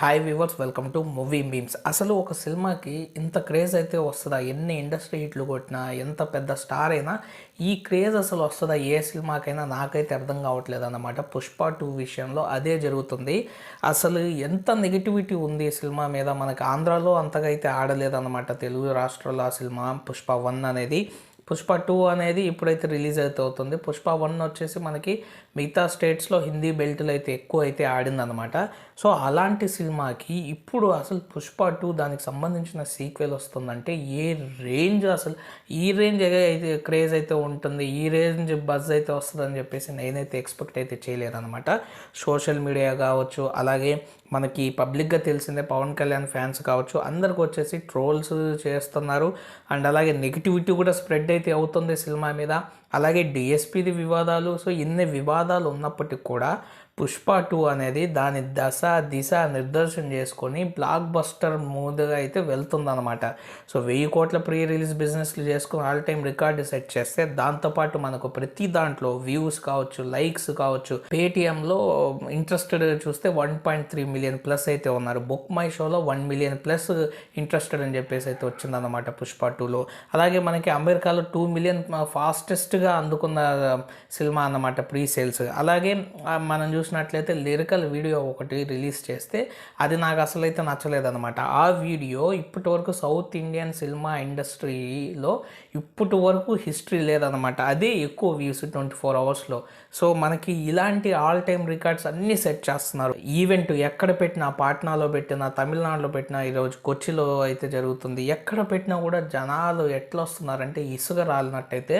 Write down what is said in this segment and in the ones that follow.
Hi viewers welcome to movie memes అసలు ఒక సినిమాకి ఇంత క్రేజ్ అయితే వస్తుందా? ఎన్ని ఇండస్ట్రీ హిట్లు కొట్టినా ఎంత పెద్ద స్టార్ అయినా ఈ క్రేజ్ అసలు వస్తుందా? ఏ సినిమాకైనా నాకైతే అర్థం కావట్లేదు అన్నమాట. పుష్ప టూ విషయంలో అదే జరుగుతుంది. అసలు ఎంత నెగిటివిటీ ఉంది ఈ సినిమా మీద? మనకి ఆంధ్రాలో అంతగా అయితే ఆడలేదన్నమాట. తెలుగు రాష్ట్రాల్లో ఆ సినిమా పుష్ప వన్ అనేది. పుష్ప టూ అనేది ఇప్పుడైతే రిలీజ్ అయితే అవుతుంది. పుష్ప వన్ వచ్చేసి మనకి మిగతా స్టేట్స్లో హిందీ బెల్ట్లు అయితే ఎక్కువ అయితే ఆడిందనమాట సో అలాంటి సినిమాకి ఇప్పుడు అసలు పుష్ప టూ దానికి సంబంధించిన సీక్వెల్ వస్తుందంటే ఏ రేంజ్ అసలు ఈ రేంజ్ అయితే క్రేజ్ అయితే ఉంటుంది ఈ రేంజ్ బజ్ అయితే వస్తుందని చెప్పేసి నేనైతే ఎక్స్పెక్ట్ అయితే చేయలేదన్నమాట. సోషల్ మీడియా కావచ్చు అలాగే మనకి పబ్లిక్గా తెలిసిందే పవన్ కళ్యాణ్ ఫ్యాన్స్ కావచ్చు అందరికి వచ్చేసి ట్రోల్స్ చేస్తున్నారు. అండ్ అలాగే నెగిటివిటీ కూడా స్ప్రెడ్ అయితే అవుతుంది సినిమా మీద. అలాగే డిఎస్పిది వివాదాలు సో ఇన్ని వివాదాలు ఉన్నప్పటికీ కూడా పుష్ప టూ అనేది దాని దశ దిశ నిర్దేశం చేసుకొని బ్లాక్ బస్టర్ మూడ్గా అయితే వెళ్తుందనమాట సో వెయ్యి కోట్ల ప్రీ రిలీజ్ బిజినెస్లు చేసుకుని ఆల్ టైం రికార్డు సెట్ చేస్తే దాంతోపాటు మనకు ప్రతి దాంట్లో వ్యూస్ కావచ్చు లైక్స్ కావచ్చు పేటిఎంలో ఇంట్రెస్టెడ్ చూస్తే one point three million plus అయితే ఉన్నారు. బుక్ మై షోలో వన్ మిలియన్ ప్లస్ ఇంట్రెస్టెడ్ అని చెప్పేసి అయితే వచ్చిందనమాట పుష్ప టూలో. అలాగే మనకి అమెరికాలో టూ మిలియన్ ఫాస్టెస్ట్గా అందుకున్న సినిమా అన్నమాట ప్రీ సేల్స్ అలాగే మనం చూసి చూసినట్లయితే లిరికల్ వీడియో ఒకటి రిలీజ్ చేస్తే అది నాకు అసలు అయితే నచ్చలేదన్నమాట. ఆ వీడియో ఇప్పటి వరకు సౌత్ ఇండియన్ సినిమా ఇండస్ట్రీలో ఇప్పటి వరకు హిస్టరీ లేదన్నమాట. అదే ఎక్కువ వ్యూస్ ట్వంటీ ఫోర్ అవర్స్లో సో మనకి ఇలాంటి ఆల్ టైమ్ రికార్డ్స్ అన్నీ సెట్ చేస్తున్నారు. ఈవెంట్ ఎక్కడ పెట్టినా పాట్నాలో పెట్టినా తమిళనాడులో పెట్టినా ఈరోజు కొచ్చిలో అయితే జరుగుతుంది. ఎక్కడ పెట్టినా కూడా జనాలు ఎట్లా వస్తున్నారంటే ఇసుక రాలినట్టయితే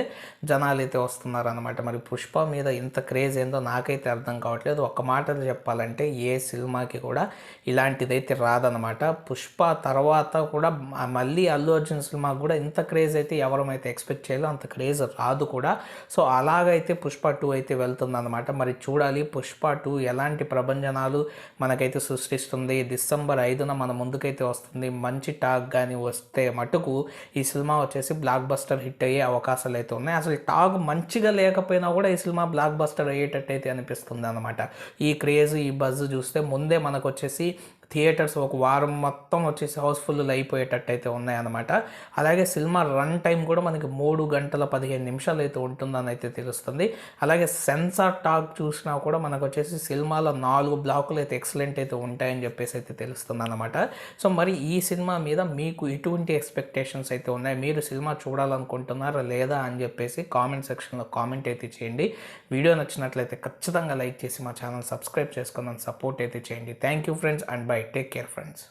జనాలు అయితే వస్తున్నారు అనమాట మరి పుష్ప మీద ఇంత క్రేజ్ ఏందో నాకైతే అర్థం కావట్లేదు. ఒక మాటలు చెప్పాలంటే ఏ సినిమాకి కూడా ఇలాంటిదైతే రాదనమాట పుష్ప తర్వాత కూడా మళ్ళీ అల్లు అర్జున్ సినిమాకి కూడా ఇంత క్రేజ్ అయితే ఎవరమైతే ఎక్స్పెక్ట్ చేయాలో అంత క్రేజ్ రాదు కూడా. సో అలాగైతే పుష్ప టూ అయితే వెళ్తుందన్నమాట. మరి చూడాలి పుష్ప టూ ఎలాంటి ప్రభంజనాలు మనకైతే సృష్టిస్తుంది. డిసెంబర్ ఐదున మన ముందుకైతే వస్తుంది. మంచి టాక్ కానీ వస్తే మటుకు ఈ సినిమా వచ్చేసి బ్లాక్ బస్టర్ హిట్ అయ్యే అవకాశాలు అయితే ఉన్నాయి. అసలు టాక్ మంచిగా లేకపోయినా కూడా ఈ సినిమా బ్లాక్ బస్టర్ అయ్యేటట్టు అయితే అనిపిస్తుంది అనమాట ఈ క్రేజ్ ఈ బజ్ చూస్తే ముందే మనకు వచ్చేసి థియేటర్స్ ఒక వారం మొత్తం వచ్చేసి హౌస్ఫుల్ అయిపోయేటట్టు అయితే ఉన్నాయన్నమాట. అలాగే సినిమా రన్ టైం కూడా మనకి మూడు గంటల పదిహేను నిమిషాలు అయితే ఉంటుందని అయితే తెలుస్తుంది. అలాగే సెన్సార్ టాక్ చూసినా కూడా మనకు వచ్చేసి సినిమాలో నాలుగు బ్లాకులు అయితే ఎక్సలెంట్ అయితే ఉంటాయని చెప్పేసి అయితే తెలుస్తుంది అనమాట సో మరి ఈ సినిమా మీద మీకు ఎటువంటి ఎక్స్పెక్టేషన్స్ అయితే ఉన్నాయి? మీరు సినిమా చూడాలనుకుంటున్నారా లేదా అని చెప్పేసి కామెంట్ సెక్షన్లో కామెంట్ అయితే చేయండి. వీడియో నచ్చినట్లయితే ఖచ్చితంగా లైక్ చేసి మా ఛానల్ సబ్స్క్రైబ్ చేసుకుందాం సపోర్ట్ అయితే చేయండి. Thank you friends and bye. Take care friends